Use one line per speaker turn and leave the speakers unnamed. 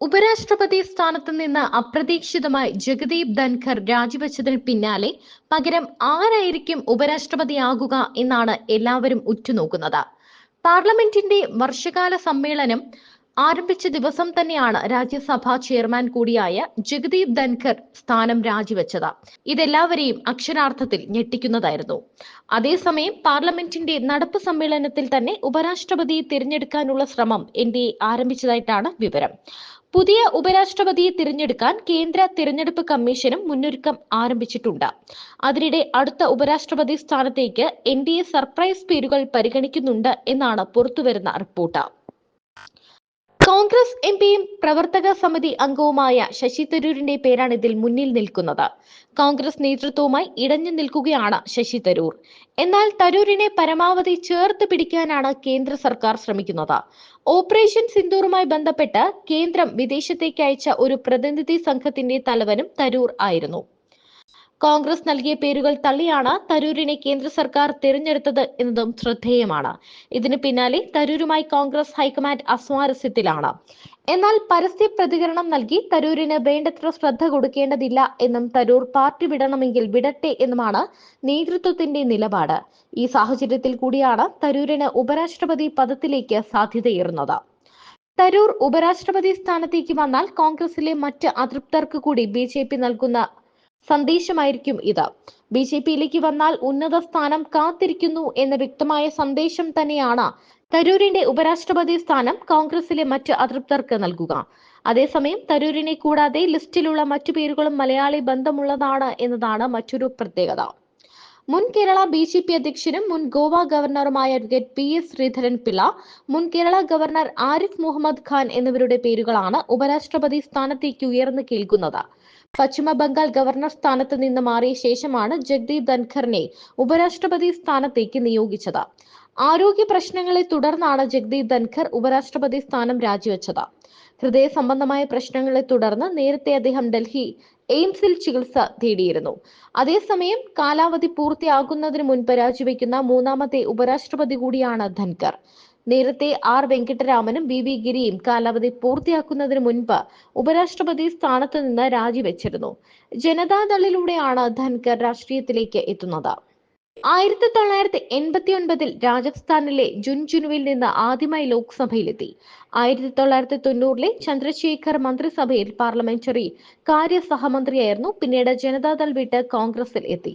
ഉപരാഷ്ട്രപതി സ്ഥാനത്ത് നിന്ന് അപ്രതീക്ഷിതമായി ജഗദീപ് ധൻഖർ രാജിവെച്ചതിന് പിന്നാലെ പകരം ആരായിരിക്കും ഉപരാഷ്ട്രപതിയാകുക എന്നാണ് എല്ലാവരും ഉറ്റുനോക്കുന്നത്. പാർലമെന്റിന്റെ വർഷകാല സമ്മേളനം ആരംഭിച്ച ദിവസം തന്നെയാണ് രാജ്യസഭാ ചെയർമാൻ കൂടിയായ ജഗദീപ് ധൻഖർ സ്ഥാനം രാജിവെച്ചത്. ഇതെല്ലാവരെയും അക്ഷരാർത്ഥത്തിൽ ഞെട്ടിക്കുന്നതായിരുന്നു. അതേസമയം പാർലമെന്റിന്റെ നടപ്പ് സമ്മേളനത്തിൽ തന്നെ ഉപരാഷ്ട്രപതിയെ തിരഞ്ഞെടുക്കാനുള്ള ശ്രമം എൻ ആരംഭിച്ചതായിട്ടാണ് വിവരം. പുതിയ ഉപരാഷ്ട്രപതിയെ തിരഞ്ഞെടുക്കാൻ കേന്ദ്ര തിരഞ്ഞെടുപ്പ് കമ്മീഷനും മുന്നൊരുക്കം ആരംഭിച്ചിട്ടുണ്ട്. അതിനിടെ അടുത്ത ഉപരാഷ്ട്രപതി സ്ഥാനത്തേക്ക് എൻ സർപ്രൈസ് പേരുകൾ പരിഗണിക്കുന്നുണ്ട് എന്നാണ് പുറത്തുവരുന്ന റിപ്പോർട്ട്. കോൺഗ്രസ് എം പിയും പ്രവർത്തക സമിതി അംഗവുമായ ശശി തരൂരിന്റെ പേരാണ് ഇതിൽ മുന്നിൽ നിൽക്കുന്നത്. കോൺഗ്രസ് നേതൃത്വവുമായി ഇടഞ്ഞു നിൽക്കുകയാണ് ശശി തരൂർ. എന്നാൽ തരൂരിനെ പരമാവധി ചേർത്ത് പിടിക്കാനാണ് കേന്ദ്ര സർക്കാർ ശ്രമിക്കുന്നത്. ഓപ്പറേഷൻ സിന്ദൂറുമായി ബന്ധപ്പെട്ട് കേന്ദ്രം വിദേശത്തേക്ക് അയച്ച ഒരു പ്രതിനിധി സംഘത്തിന്റെ തലവനും തരൂർ ആയിരുന്നു. കോൺഗ്രസ് നൽകിയ പേരുകൾ തള്ളിയാണ് തരൂരിനെ കേന്ദ്ര സർക്കാർ തിരഞ്ഞെടുത്തത് എന്നതും ശ്രദ്ധേയമാണ്. ഇതിന് പിന്നാലെ തരൂരുമായി കോൺഗ്രസ് ഹൈക്കമാൻഡ് അസ്വാരസ്യത്തിലാണ്. എന്നാൽ പരസ്യ പ്രതികരണം നൽകി തരൂരിന് വേണ്ടത്ര ശ്രദ്ധ കൊടുക്കേണ്ടതില്ല എന്നും തരൂർ പാർട്ടി വിടണമെങ്കിൽ വിടട്ടെ എന്നുമാണ് നേതൃത്വത്തിന്റെ നിലപാട്. ഈ സാഹചര്യത്തിൽ കൂടിയാണ് തരൂരിന് ഉപരാഷ്ട്രപതി പദത്തിലേക്ക് സാധ്യതയേറുന്നത്. തരൂർ ഉപരാഷ്ട്രപതി സ്ഥാനത്തേക്ക് വന്നാൽ കോൺഗ്രസിലെ മറ്റ് അതൃപ്തർക്ക് കൂടി ബി ജെ പി നൽകുന്ന സന്ദേശമായിരിക്കും ഇത്. ബി ജെ പിയിലേക്ക് വന്നാൽ ഉന്നത സ്ഥാനം കാത്തിരിക്കുന്നു എന്ന വ്യക്തമായ സന്ദേശം തന്നെയാണ് തരൂരിന്റെ ഉപരാഷ്ട്രപതി സ്ഥാനം കോൺഗ്രസിലെ മറ്റ് അതൃപ്തർക്ക് നൽകുക. അതേസമയം തരൂരിനെ കൂടാതെ ലിസ്റ്റിലുള്ള മറ്റു പേരുകളും മലയാളി ബന്ധമുള്ളതാണ് എന്നതാണ് മറ്റൊരു പ്രത്യേകത. മുൻ കേരള ബി ജെ പി അധ്യക്ഷനും മുൻ Goa ഗവർണറുമായ advocate P S Sreedharan Pillai മുൻ കേരള ഗവർണർ ആരിഫ് മുഹമ്മദ് ഖാൻ എന്നിവരുടെ പേരുകളാണ് ഉപരാഷ്ട്രപതി സ്ഥാനത്തേക്ക് ഉയർന്നു കേൾക്കുന്നത്. പശ്ചിമ ബംഗാൾ ഗവർണർ സ്ഥാനത്ത് നിന്ന് മാറിയ ശേഷമാണ് ജഗ്ദീപ് ധൻഖറിനെ ഉപരാഷ്ട്രപതി സ്ഥാനത്തേക്ക് നിയോഗിച്ചത്. ആരോഗ്യ പ്രശ്നങ്ങളെ തുടർന്നാണ് ജഗ്ദീപ് ധൻഖർ ഉപരാഷ്ട്രപതി സ്ഥാനം രാജിവെച്ചത്. ഹൃദയ സംബന്ധമായ പ്രശ്നങ്ങളെ തുടർന്ന് നേരത്തെ അദ്ദേഹം ഡൽഹി എയിംസിൽ ചികിത്സ തേടിയിരുന്നു. അതേസമയം കാലാവധി പൂർത്തിയാകുന്നതിന് മുൻപ് രാജിവെക്കുന്ന മൂന്നാമത്തെ ഉപരാഷ്ട്രപതി കൂടിയാണ് ധൻഖർ. നേരത്തെ ആർ വെങ്കിട്ടരാമനും ബി വി ഗിരിയും കാലാവധി പൂർത്തിയാക്കുന്നതിന് മുൻപ് ഉപരാഷ്ട്രപതി സ്ഥാനത്ത് നിന്ന് രാജിവെച്ചിരുന്നു. ജനതാദളിലൂടെയാണ് ധൻകർ രാഷ്ട്രീയത്തിലേക്ക് എത്തുന്നത്. ആയിരത്തി തൊള്ളായിരത്തി എൺപത്തി ഒൻപതിൽ രാജസ്ഥാനിലെ ജുൻജുനുവിൽ നിന്ന് ആദ്യമായി ലോക്സഭയിലെത്തി. ആയിരത്തി തൊള്ളായിരത്തി തൊണ്ണൂറിലെ ചന്ദ്രശേഖർ മന്ത്രിസഭയിൽ പാർലമെന്ററി കാര്യ സഹമന്ത്രിയായിരുന്നു പിന്നീട് ജനതാദൾ വിട്ട് കോൺഗ്രസിൽ എത്തി.